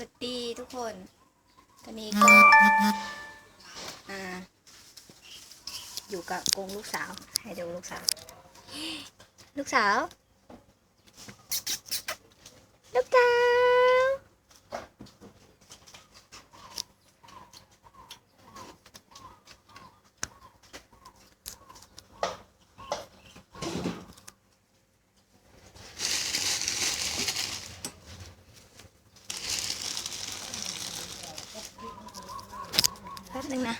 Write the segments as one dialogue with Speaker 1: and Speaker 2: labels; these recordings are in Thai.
Speaker 1: วัสดีทุกคน ตอนนี้ก็อ่าอยู่กับกรงลูกสาว ให้ดูลูกสาว ลูกสาว ป๊บนึงนะ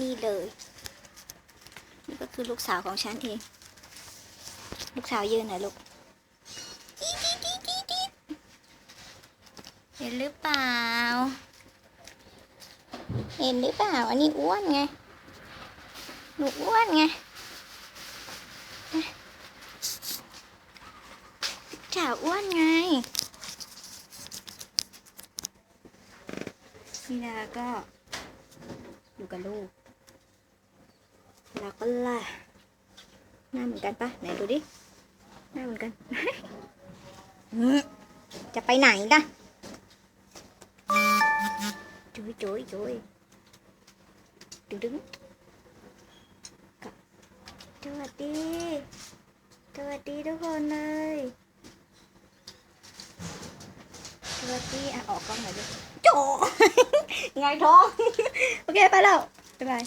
Speaker 1: นี่เลย นี่ก็คือลูกสาวของฉันเอง ลูกสาวยืนหน่อยลูกเห็นหรือเปล่า เห็นหรือเปล่า อันนี้อ้วนไง หนูอ้วนไงจ่าอ้วนไงนี่นาก็อยู่กับลูกแล้วก็ล่ะหน้าเหมือนกันปะไหนดูดิ หน้าเหมือนกัน จะไปไหนล่ะจุยจุยจุยดึงดึง วัสดี สวัสดีทุกคนเลย สวัสดี อะ ออกกล้องหน่อยดิโจไงท้อง โอเค ไปแล้ว บ๊ายบาย